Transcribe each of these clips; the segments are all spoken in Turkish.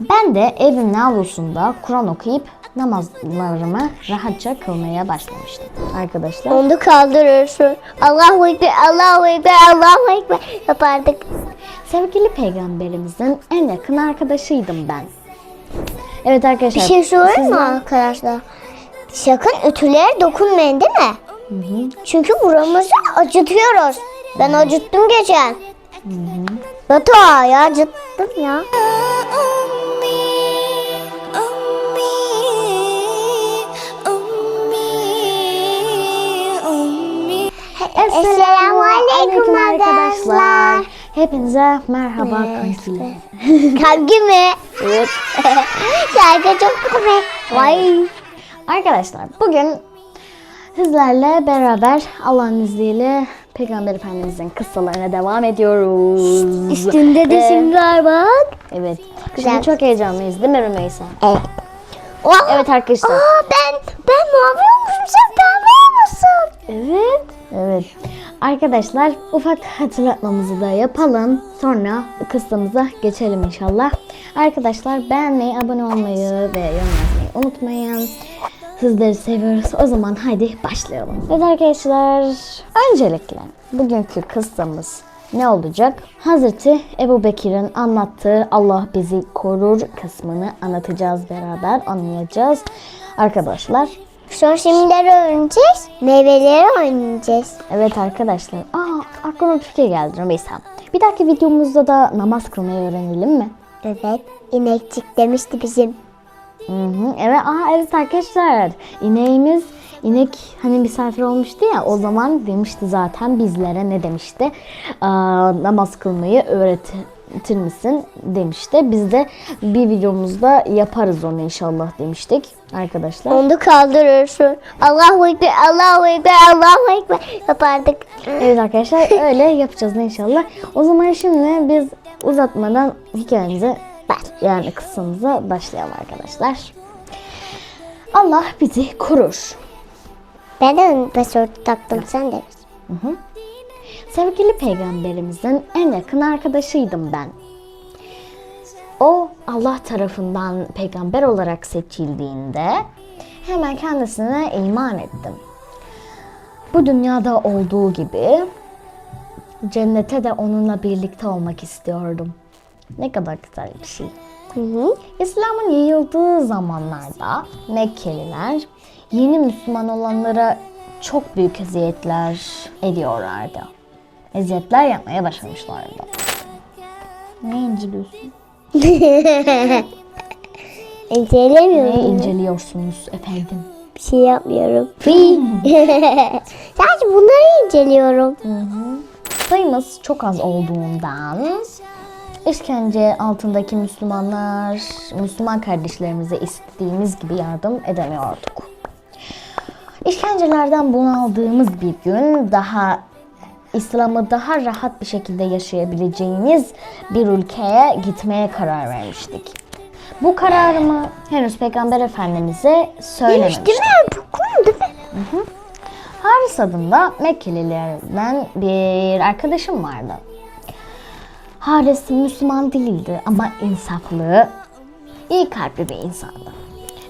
Ben de evimin avlusunda Kur'an okuyup namazlarımı rahatça kılmaya başlamıştım arkadaşlar. Onu kaldırırsın. Allahu Ekber, Allahu Ekber, Allahu Ekber yapardık. Sevgili peygamberimizin en yakın arkadaşıydım ben. Evet Bir arkadaşlar. şey sorayım mı sizden- arkadaşlar? Sakın ütülere dokunmayın değil mi? Çünkü buramızı acıtıyoruz. Ben acıttım geçen. Batu ya acıttım ya. Esselamu Aleyküm arkadaşlar. Hepinize merhaba kankiler. Kalbi mi? Evet. Şarkı çok komik. Vay. Arkadaşlar bugün sizlerle beraber Allah'ın izniyle Peygamber Efendimizin kıssalarına devam ediyoruz. Üstünde de Ee, simler bak. Evet. Güzel. Şimdi çok heyecanlıyız değil mi Rümeysa? Evet. Oh. Evet arkadaşlar. Aa, ben ben mavi olmuşum sen olmuşsun. Evet. Evet. Arkadaşlar ufak hatırlatmamızı da yapalım. Sonra kıssamıza geçelim inşallah. Arkadaşlar beğenmeyi, abone olmayı ve yorum yazmayı unutmayın. Sizleri seviyoruz. O zaman haydi başlayalım. Evet arkadaşlar. Öncelikle bugünkü kıssamız ne olacak? Hazreti Ebu Bekir'in anlattığı Allah bizi korur kısmını anlatacağız beraber anlayacağız. Arkadaşlar Sonra şimdileri öğreneceğiz. Meyveleri oynayacağız. Evet arkadaşlar. Aa aklıma bir fikir geldi Rümeysa. Bir dahaki videomuzda da namaz kılmayı öğrenelim mi? Evet. İnekçik demişti bizim. Hı hı. Evet, aa evet arkadaşlar. İneğimiz inek hani misafir olmuştu ya o zaman demişti zaten bizlere ne demişti? Aa, namaz kılmayı öğretir misin demişti. Biz de bir videomuzda yaparız onu inşallah demiştik arkadaşlar. Onu kaldırırsın. Allahu Ekber, Allahu Ekber, Allahu Ekber yapardık. Evet arkadaşlar öyle yapacağız inşallah. O zaman şimdi biz uzatmadan hikayemize yani kısmımıza başlayalım arkadaşlar. Allah bizi korur. Ben de başörtü taktım sen de. Sevgili peygamberimizin en yakın arkadaşıydım ben. O Allah tarafından peygamber olarak seçildiğinde hemen kendisine iman ettim. Bu dünyada olduğu gibi cennete de onunla birlikte olmak istiyordum. Ne kadar güzel bir şey. İslam'ın yayıldığı zamanlarda Mekkeliler yeni Müslüman olanlara çok büyük eziyetler ediyorlardı. Eziyetler yapmaya başlamışlardı. Ne inceliyorsun? İncelemiyorum. Ne inceliyorsunuz efendim? Bir şey yapmıyorum. Sadece bunları inceliyorum. Sayımız çok az olduğundan işkence altındaki Müslümanlar, Müslüman kardeşlerimize istediğimiz gibi yardım edemiyorduk. İşkencelerden bunaldığımız bir gün daha İslam'ı daha rahat bir şekilde yaşayabileceğimiz bir ülkeye gitmeye karar vermiştik. Bu kararımı henüz Peygamber Efendimiz'e söylememiştim. Değil mi? Bu konu değil mi? Haris adında Mekkelilerden bir arkadaşım vardı. Haris Müslüman değildi ama insaflı, iyi kalpli bir insandı.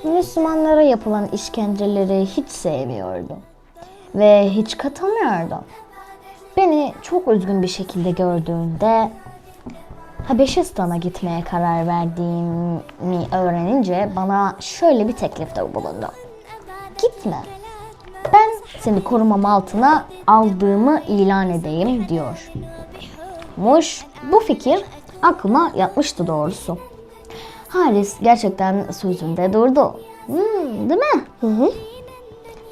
Müslümanlara yapılan işkenceleri hiç sevmiyordu ve hiç katılmıyordu. Beni çok üzgün bir şekilde gördüğünde Habeşistan'a gitmeye karar verdiğimi öğrenince bana şöyle bir teklifte bulundu. Gitme. Ben seni korumam altına aldığımı ilan edeyim diyor. Muş bu fikir aklıma yatmıştı doğrusu. Haris gerçekten sözünde durdu. Hmm, değil mi? Hı hı.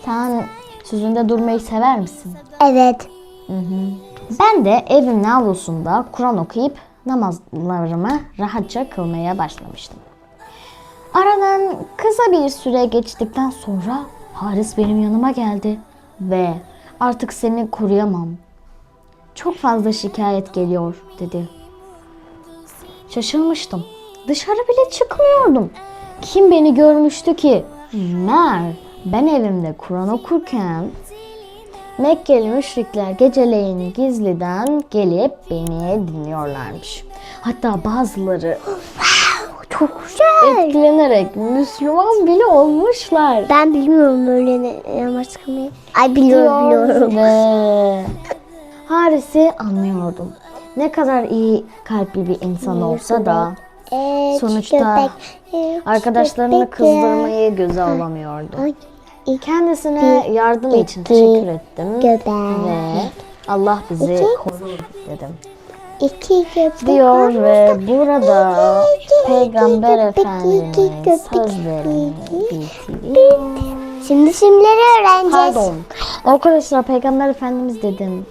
Sen sözünde durmayı sever misin? Evet. Ben de evimin avlusunda Kur'an okuyup namazlarımı rahatça kılmaya başlamıştım. Aradan kısa bir süre geçtikten sonra Haris benim yanıma geldi ve artık seni koruyamam. Çok fazla şikayet geliyor dedi. Şaşırmıştım. Dışarı bile çıkmıyordum. Kim beni görmüştü ki? Mer, ben evimde Kur'an okurken Mekkeli müşrikler geceleyin gizliden gelip beni dinliyorlarmış. Hatta bazıları çok güzel. etkilenerek Müslüman bile olmuşlar. Ben bilmiyorum öyle ne- namaz kılmayı. Ay biliyorum biliyorum. Ve Haris'i anlıyordum. Ne kadar iyi kalpli bir insan olsa da Sonuçta köpek, arkadaşlarını köpek. kızdırmayı göze alamıyordu. Ay, Kendisine yardım için iki, teşekkür ettim. Köpek. Ve Allah bizi İki. korur dedim. İki köpek. Diyor ve burada iki, Peygamber iki, Efendimiz köpek, sözlerini bitiriyor. Şimdi simleri öğreneceğiz. Pardon. Arkadaşlar Peygamber Efendimiz dedim.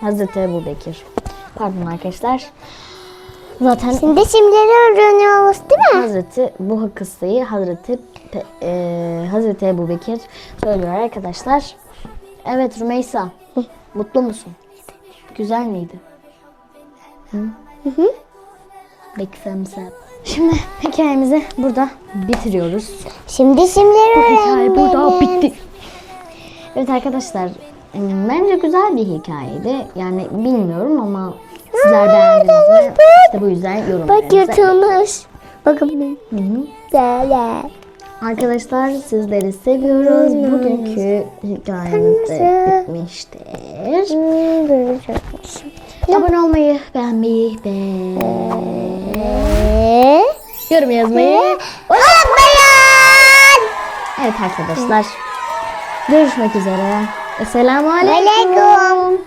Hazreti Ebu Bekir. Pardon arkadaşlar. Zaten Şimdi simleri öğreniyoruz değil mi? Hazreti bu kıssayı Hazreti e, Hazreti Ebu Bekir söylüyor arkadaşlar. Evet Rümeysa. Mutlu musun? Güzel miydi? Hı? hı. Big thumbs up. Şimdi hikayemizi burada bitiriyoruz. Şimdi simleri Hikaye öğrenelim. burada bitti. Evet arkadaşlar bence güzel bir hikayeydi. Yani bilmiyorum ama sizler beğendiniz mi? İşte bu yüzden Bak yorumlarınızı yırtılmış. Bakın. Böyle. Arkadaşlar sizleri seviyoruz. Bugünkü hikayemiz de bitmiştir. Hmm, çok- Abone olmayı, beğenmeyi ve yorum yazmayı. Unutmayın. Evet arkadaşlar. Görüşmek üzere. Esselamu. Aleyküm.